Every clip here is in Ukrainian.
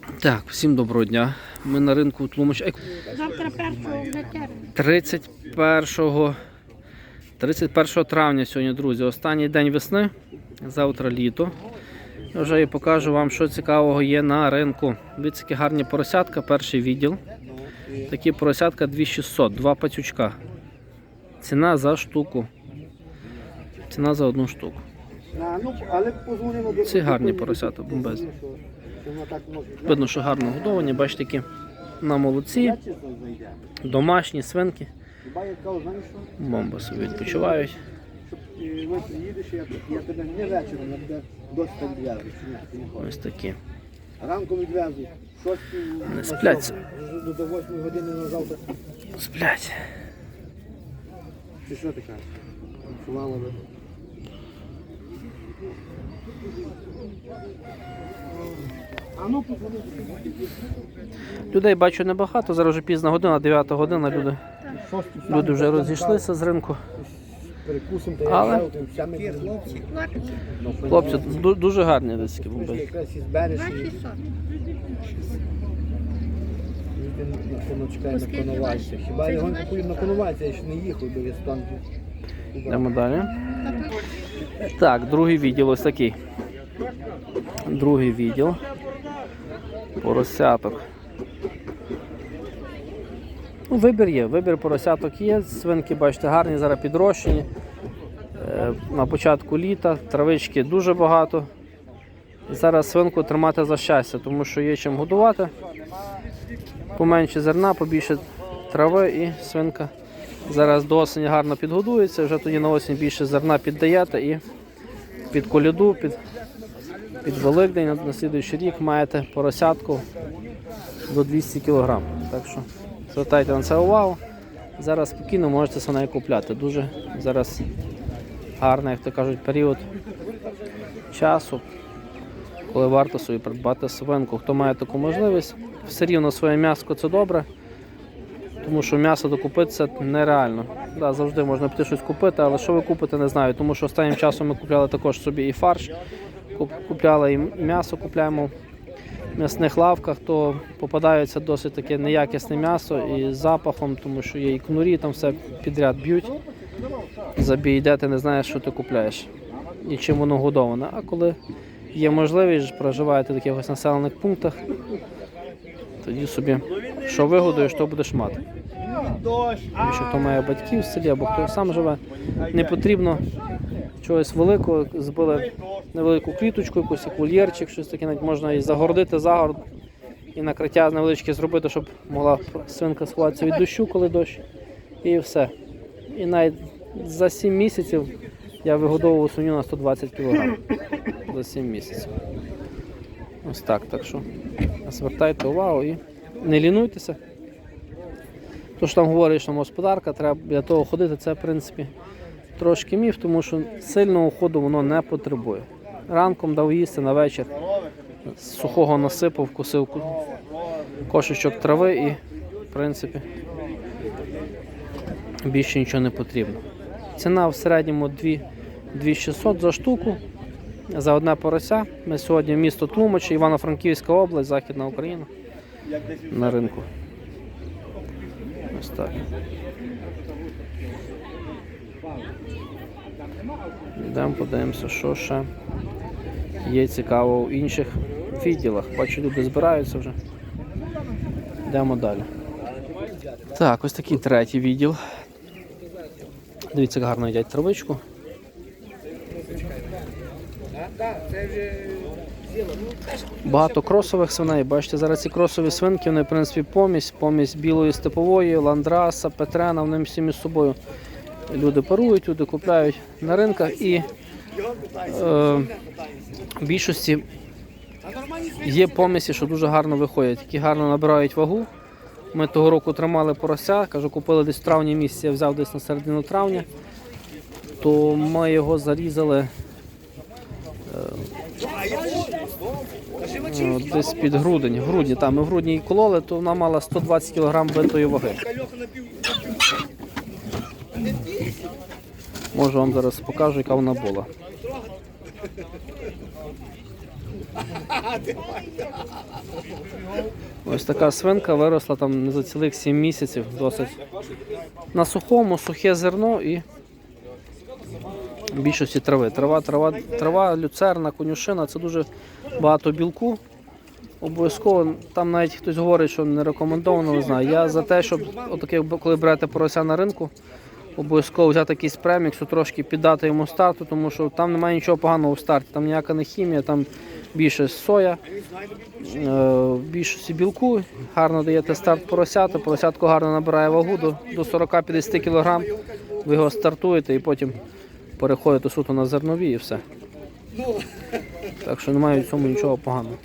Так, всім доброго дня. Ми на ринку Тлумач. Завтра першого 31, 31 травня сьогодні, друзі. Останній день весни. Завтра літо. Я вже і покажу вам, що цікавого є на ринку. Дивіться, які гарні поросятка, перший відділ. Такі поросятка 2600, два пацючка. Ціна за штуку. Ціна за одну штуку. Ну, Ці гарні поросята, бомбезні. Видно, що гарно годовані, бачите, які на молодці, домашні свинки. Бомба собі відпочивають. Ти. Ось такі. Ранком відвезу. Шостій Не сьому. До 8 години на завтра. Сплять. Чи що ти кажеш? Мало би? Людей бачу небагато, зараз вже пізна година, 9 година. Люди, люди вже розійшлися з ринку. Але- хлопці. Дуже гарні такі бомби. Якраз із бережі. 2600. Він на на конувальця. Хіба його не купують на конувальця, я ще не їхав до Естонки. Йдемо далі. Так, другий відділ ось такий. Другий відділ. Поросяток. Ну, вибір є, вибір поросяток є. Свинки, бачите, гарні, зараз підрощені. Е, На початку літа, травички дуже багато. Зараз свинку тримати за щастя, тому що є чим годувати. Поменше зерна, побільше трави і свинка зараз до осені гарно підгодується, вже тоді на осінь більше зерна піддаєте і під коляду, під, під Великдень на, слідуючий рік маєте поросятку до 200 кг. Так що звертайте на це увагу. Зараз спокійно можете свиней купляти. Дуже зараз гарний, як то кажуть, період часу, коли варто собі придбати свинку. Хто має таку можливість, все рівно своє м'ясо це добре. Тому що м'ясо докупити це нереально. Да, завжди можна піти щось купити, але що ви купите, не знаю. Тому що останнім часом ми купляли також собі і фарш, купляли і м'ясо, купляємо в м'ясних лавках, то попадається досить таке неякісне м'ясо і з запахом, тому що є і кнурі, там все підряд б'ють. Забій йде, ти не знаєш, що ти купляєш і чим воно годоване. А коли є можливість, проживаєте в якихось населених пунктах, тоді собі що вигодуєш, то будеш мати. Якщо хто має батьків в селі або хто сам живе, не потрібно чогось великого, збили невелику кліточку, якусь як вольєрчик, щось таке, навіть можна і загородити загород, і накриття невеличке зробити, щоб могла свинка сховатися від дощу, коли дощ. І все. І навіть за 7 місяців я вигодовував свиню на 120 кг. За 7 місяців. Ось так. Так що звертайте увагу і не лінуйтеся. То, що там говорить, що господарка, треба для того ходити, це в принципі трошки міф, тому що сильного уходу воно не потребує. Ранком дав їсти на вечір, сухого насипав, косив кошечок трави і, в принципі, більше нічого не потрібно. Ціна в середньому 2600 за штуку. За одне порося. Ми сьогодні місто Тлумачі, Івано-Франківська область, Західна Україна на ринку. Ось так. Йдемо, подивимося, що ще є цікаво в інших відділах. Бачу, люди збираються вже. Йдемо далі. Так, ось такий третій відділ. Дивіться, як гарно їдять травичку. Багато кросових свиней. Бачите, зараз ці кросові свинки, вони, в принципі, помість, помість білої степової, ландраса, петрена, вони всі між собою. Люди парують, люди купляють на ринках і е, в більшості є помісі, що дуже гарно виходять, які гарно набирають вагу. Ми того року тримали порося, кажу, купили десь в травні місяці, я взяв десь на середину травня, то ми його зарізали Е, Десь під грудень. Грудні, там ми в грудні її кололи, то вона мала 120 кг битої ваги. Можу вам зараз покажу, яка вона була. Ось така свинка виросла там не за цілих 7 місяців, досить на сухому, сухе зерно і більшості трави. Трава, трава, трава, люцерна, конюшина це дуже багато білку. Обов'язково там навіть хтось говорить, що не рекомендовано, не знаю. Я за те, щоб отаке, коли берете порося на ринку, обов'язково взяти якийсь премікс, трошки піддати йому старту, тому що там немає нічого поганого в старті, там ніяка не хімія, там більше соя, е, більшості білку, гарно даєте старт поросяти, поросятко гарно набирає вагу до 40-50 кг, ви його стартуєте і потім переходите суто на зернові і все. Так що немає в цьому нічого поганого.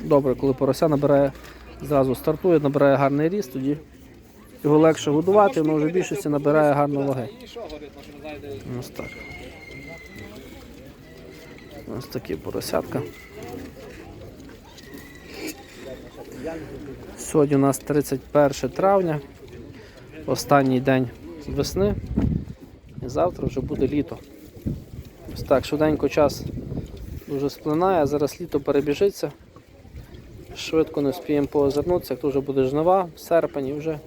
Добре, коли порося набирає, зразу стартує, набирає гарний ріст, тоді його легше годувати, воно вже в більшості набирає гарно ваги. Ось так. Ось такі поросятка. Сьогодні у нас 31 травня, останній день весни. І завтра вже буде літо. Ось так, швиденько час дуже сплинає, зараз літо перебіжиться. Швидко не вспіємо поозирнутися, як то вже буде жнива, серпень і вже,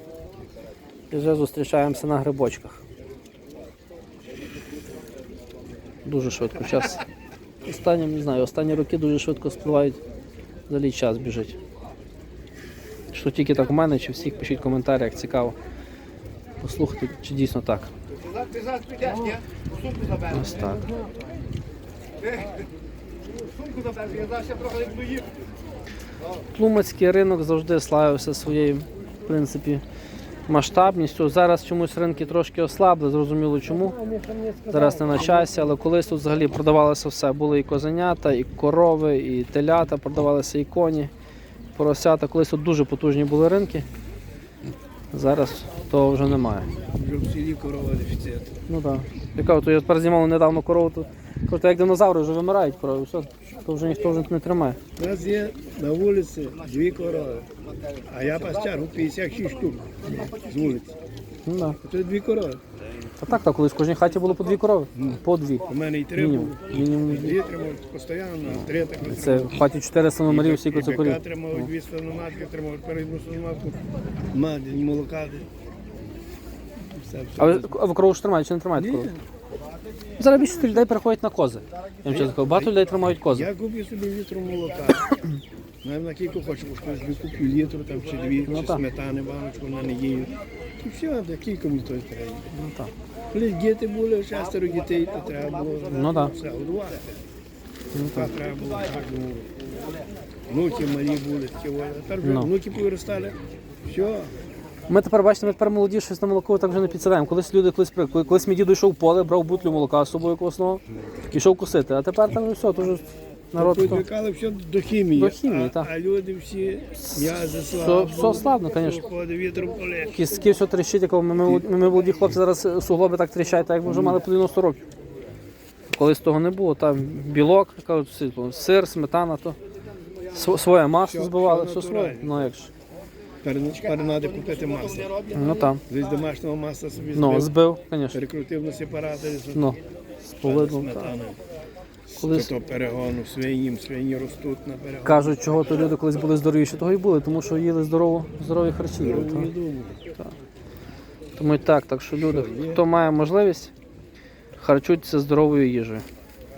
і вже зустрічаємося на грибочках. Дуже швидко час. Останні, не знаю, останні роки дуже швидко спливають, взагалі час біжить. Що тільки так у мене, чи всіх пишіть коментарі, як цікаво. Послухати, чи дійсно так. Ось так. Сумку я трохи. Тлумацький ринок завжди славився своєю, в принципі, масштабністю. Зараз чомусь ринки трошки ослабли, зрозуміло чому. Зараз не на часі, але колись тут взагалі продавалося все. Були і козенята, і корови, і телята, продавалися і коні, поросята. Колись тут дуже потужні були ринки. Зараз того вже немає. Вже в селі корова дефіцит. Ну так. Я кажу, то я тепер знімав недавно корову, то, кажу, як динозаври вже вимирають корови, все, то вже ніхто вже не тримає. У нас є на вулиці дві корови, а я пастяргу 56 штук з вулиці. Ну, да. Це дві корови. Та так, так, колись в кожній хаті було по дві корови. По дві. У мене і три Мінімум. було. Мінімум дві. Дві тримають постійно, а три так Це в хаті 400 номерів, всі це корів. бика тримають, дві свиноматки тримають, передню свиноматку, мати, молока. Все, все. А ви, а ви корову ж тримаєте чи не тримаєте корову? Зараз більшість людей переходять на кози. Я вам кажу, багато людей тримають кози. Я куплю собі літру молока. Навіть на кілька хочу, бо я куплю літру там, чи дві, Ну, чи так. сметани, баночку на неділю. І все, за кілька мені той треба. Ну, так. Коли діти були, шестеро дітей, то треба було Ну, да. все годувати. Так треба було так було. Внуки малі були, такі. А тепер вже Ну. внуки повиростали. Все. Ми тепер бачите, ми тепер молоді щось на молоко так вже не підсідаємо. Колись люди колись коли- колись мій дідо йшов в поле, брав бутлю молока з собою косного, пішов косити. А тепер там все, то вже народ. Підвикали все до хімії. До хімії, так. а люди всі м'язи Все, слабо. все славно, звісно. Вітром поле. Кістки все тріщить, як ми, ми, ми молоді хлопці зараз суглоби так тріщать, так як ми вже мали по 90 років. Колись того не було, там білок, кажуть, сир, сметана, то своє масло збивали, все своє. Ну як ж. Треба купити масло. Ну там. Десь домашнього масла собі Ну, збив, збив, звісно. перекрутив на сепаратор Ну, з повидлом. так. Колись То перегону свинім, свині ростуть на перегону. кажуть, чого то люди колись були здоровіші, того і були, тому що їли здорово, здорові харчі. їли, Не так. Тому і так, так що люди, хто має можливість, харчуйтеся здоровою їжею.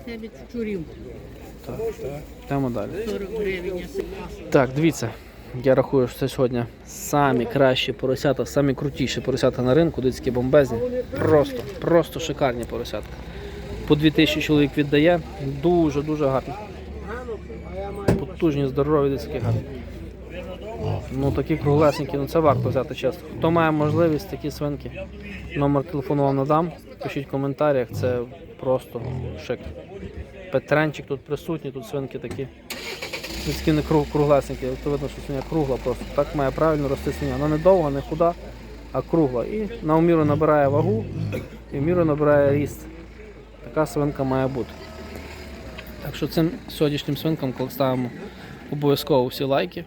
Це від чурів. Йдемо далі. 40 гривень. Так, дивіться. Я рахую, що це сьогодні самі кращі поросята, самі крутіші поросята на ринку, дитські бомбезні. Просто, просто шикарні поросятка. По 2000 чоловік віддає. Дуже, дуже гарно. Потужні, здорові дитські гарні. Ну такі круглесенькі, ну це варто взяти чесно. Хто має можливість, такі свинки. Номер телефону вам надам. Пишіть в коментарях, це просто шик. Петренчик тут присутній, тут свинки такі. Круг, круглесенькі, то видно, що свиня кругла просто. Так має правильно рости свиня. Вона не довга, не худа, а кругла. І на уміру набирає вагу, і в міру набирає ріст. Така свинка має бути. Так що цим сьогоднішнім свинкам ставимо обов'язково всі лайки.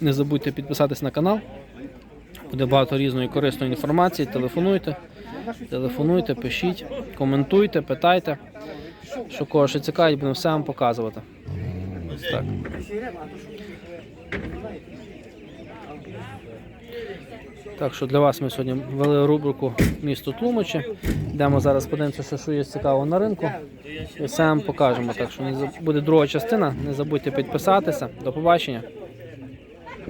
Не забудьте підписатись на канал. Буде багато різної корисної інформації. Телефонуйте, телефонуйте, пишіть, коментуйте, питайте. Що кого що цікавить, будемо все вам показувати. Ось так. Так що для вас ми сьогодні ввели рубрику місто Тлумачі. Йдемо зараз подивимося, що, є цікавого на ринку. І все вам покажемо. Так що буде друга частина. Не забудьте підписатися. До побачення.